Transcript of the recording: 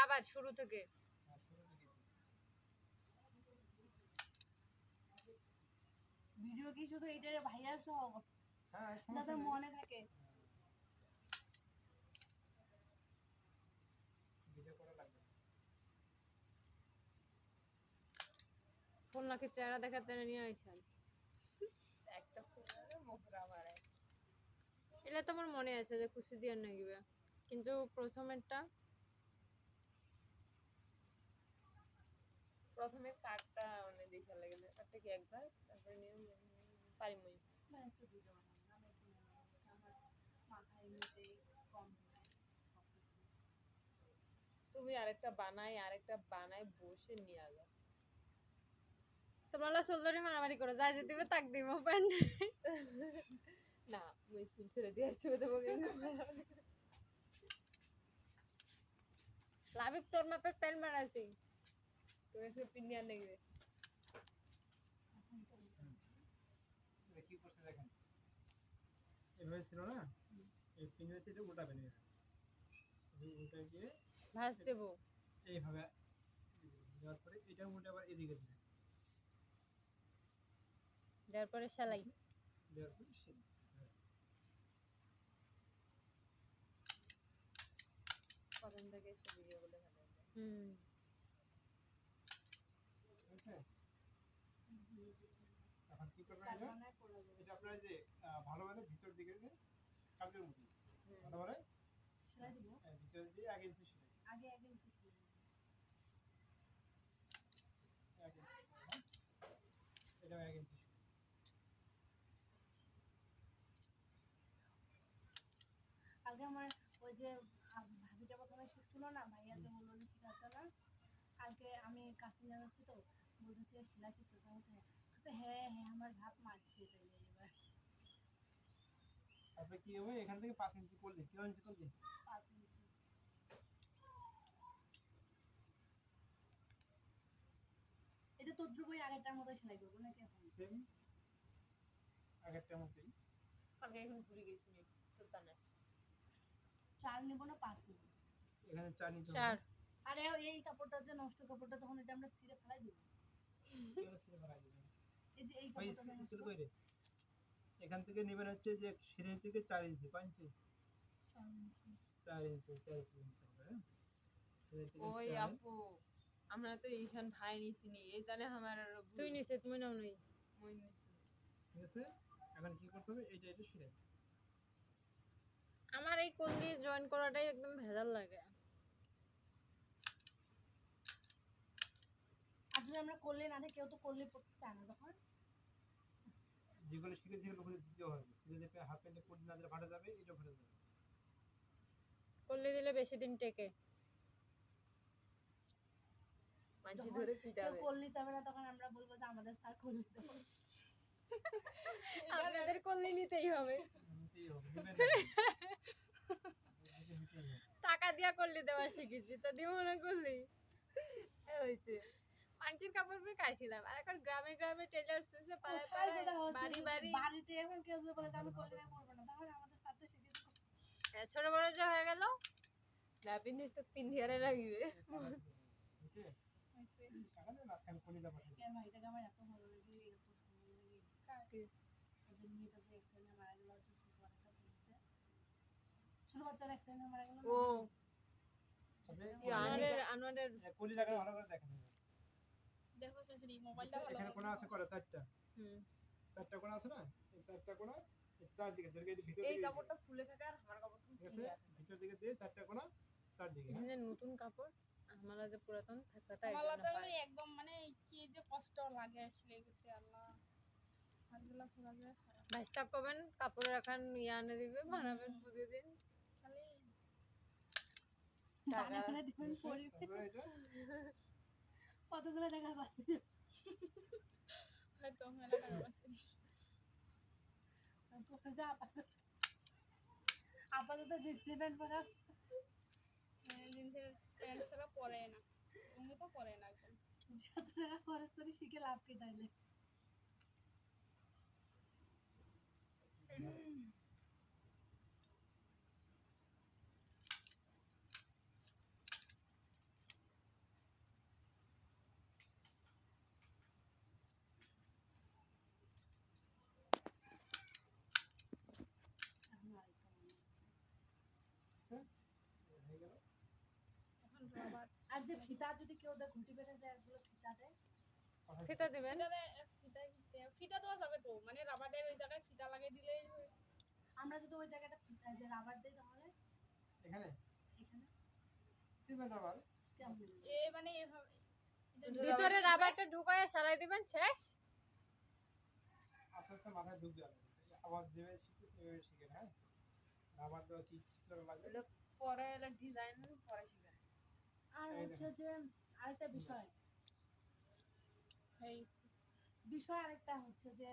আবার শুরু থেকে। ভিডিও কি শুধু এটারে ভাইরাল সহ? হ্যাঁ যাতে সমস্যা মনে থাকে। ফোন নাকি চেহারা দেখাতে নিয়ে আইসাল একটা ফোনের মোহরা মারে এটা তো আমার মনে আছে যে খুশি দিয়ে নেগিবে কিন্তু প্রথমেরটা প্রথমে কার্ডটা মানে দেখা লাগে কার্ডটা কি একবার? তারপরে নিয়ে। তুমি আরেকটা বানাই আরেকটা বানাই বসে নিয়ে যাও তোমরা সোলদারি মারামারি করো যাই যে দিবে তাক দিব প্যান্ট না মুই ছেড়ে দিয়ে চুল দেবো লাভিব তোর মাপের প্যান্ট বানাইছি। তুমি এসে পিন্নি আর নেবে এটা কি করছে দেখেন এভাবে ছিল না এই পিনের এটা উল্টাবে না উল্টা গিয়ে ভাজ দেব এইভাবে দেওয়ার পরে এটা আবার এদিকে দিবে পরে সেলাই দেওয়ার পরে সে- প্রথম থেকে ভিডিওগুলো দেখা হুম ঠিক আছে এখন কি করবেন কাল এটা। বানায় পড়া এটা আপনার যে ভালোভাবে ভিতর দিকে দিয়ে কালকের মতো ভালোভাবে সেলাই দিবো? হ্যাঁ, ভিতর দিয়ে আগে ইঞ্চি সেলাই আগে এক ইঞ্চি সেলাই এক ইঞ্চি হ্যাঁ? এক ইঞ্চি কালকে আমার ওই যে ভাবিটা প্রথমে শিখছিল না ভাইয়া যে বলল যে শিখাচ্ছে না। কালকে আমি কাছে যাচ্ছি তো বলতেছি সেলাই শিখতেছে বলছে, হ্যাঁ হ্যাঁ আমার ভাব মারছে তাইলে এবার। তারপরে কি হবে? এখান থেকে পাঁচ ইঞ্চি করলে কি ইঞ্চি করলে? পাঁচ ইঞ্চি এটা তোর বই আগেরটার মতো সেলাই করব নাকি এখন? সেম আগেরটার মতোই। আগে এখন ঘুরে গেছি নি তো তা না। চার নেব না পাঁচ নেব? এখানে চার নিতে চার। আরে এই কাপড়টা যে নষ্ট কাপড়টা তখন এটা আমরা ছিঁড়ে ফেলাই দিব। স্কেল- এখান থেকে নেবেন হচ্ছে যে সিঁড়ি থেকে চার ইঞ্চি পাঁচ ইঞ্চি? চার ইঞ্চি। চার ইঞ্চি হ্যাঁ? ওই আপু আমরা তো এইখান ভাই নিছি নি এই তাহলে আমার তুই নিছে তুমি নাও নাই মুই নিছি ঠিক আছে? এখন কি করতে হবে? এইটা এটা সিঁড়ে। আমার এই কল্লি জয়েন করাটাই একদম ভেজাল লাগে। যদি আমরা করলে না থাকি কেউ তো করলে পড়তে চায় না তখন। যেগুলো শিখে যেগুলো করে দিতে হবে। থেকে হাফ প্যান্টে কোট না দিলে ফাটা যাবে এটা ফাটা যাবে। কল্লি দিলে বেশি দিন টেকে। মানছি ধরে পিটাবে করলে যাবে না তখন আমরা বলব যে আমাদের স্যার করলে দেবো আপনাদের কল্লি নিতেই হবে। টাকা দিয়া কল্লি দেওয়া শিখেছি তো দিব না করলি। হয়েছে। পাঞ্চির কাপড় পরে কাশিলাম। আর এখন গ্রামে গ্রামে টেলার শুয়েছে পাড়ায় পাড়ায় বাড়ি বাড়ি। বাড়িতে এখন কেউ যদি বলে আমি করলে পড়ব না। তাহলে আমাদের তো শিখে ছোট বড় যে হয়ে গেল। না পিন্দিস তো পিন্দিয়ারে লাগবে ছোট বাচ্চা বাচ্চার অ্যাক্সিডেন্টে মারা গেল ও। আনোয়ারের আনোয়ারের কলিজাটা ভালো করে দেখেন। দেখো শাশুড়ি এখানে কোনা আছে করা চারটা। হুম। চারটা কোনা আছে না? এই চারটা কোনা চারদিকে ধরে এই ভিতর এই কাপড়টা ফুলে থাকে আর আমার কাপড়টা ফুলে আছে? ভিতর দিকে দিয়ে চারটা কোনা চারদিকে? এখানে নতুন কাপড় আমার যে পুরাতন ফেতলাটা একদম মানে কি যে কষ্ট লাগে সেলাই করতে আল্লাহ। যায় করবেন কাপড় রাখান ইয়ে আনে দিবে বানাবেন প্রতিদিন। খালি বানা দিবেন কতগুলো টাকা পাচ্ছি? হয়তো টাকা আপাতত আপাতত জিন্সি প্যান্ট পরা জিন্সের প্যান্ট ছাড়া পরে না। অন্য তো পরে না একদম। যত টাকা খরচ করে শিখে লাভ কি তাইলে হয়ে গেল আর যে ফিতা যদি কেউ দেয় ঘুটি বেঁধে দেয় একগুলো ফিতা দেয়? ফিতা দিবেন? ফিতা দেওয়া যাবে তো মানে রাবারের ওই জায়গায় ফিতা লাগিয়ে দিলেই আমরা যদি ওই জায়গাটা ফিতা যে রাবার দিই তাহলে? এখানে? এখানে। দিবেন কেমন? এ মানে এভাবে ভিতরে রাবারটা ঢুকায় সারাই দিবেন শেষ? আস্তে আস্তে মাথায় ঢুকবে আপনার। আবার যেভাবে শিখতেছে শিখেন হ্যাঁ? রাবার দেওয়া কি কীভাবে লাগবে পরে ডিজাইন পরে আর হচ্ছে যে আরেকটা বিষয়। এই বিষয় আরেকটা হচ্ছে যে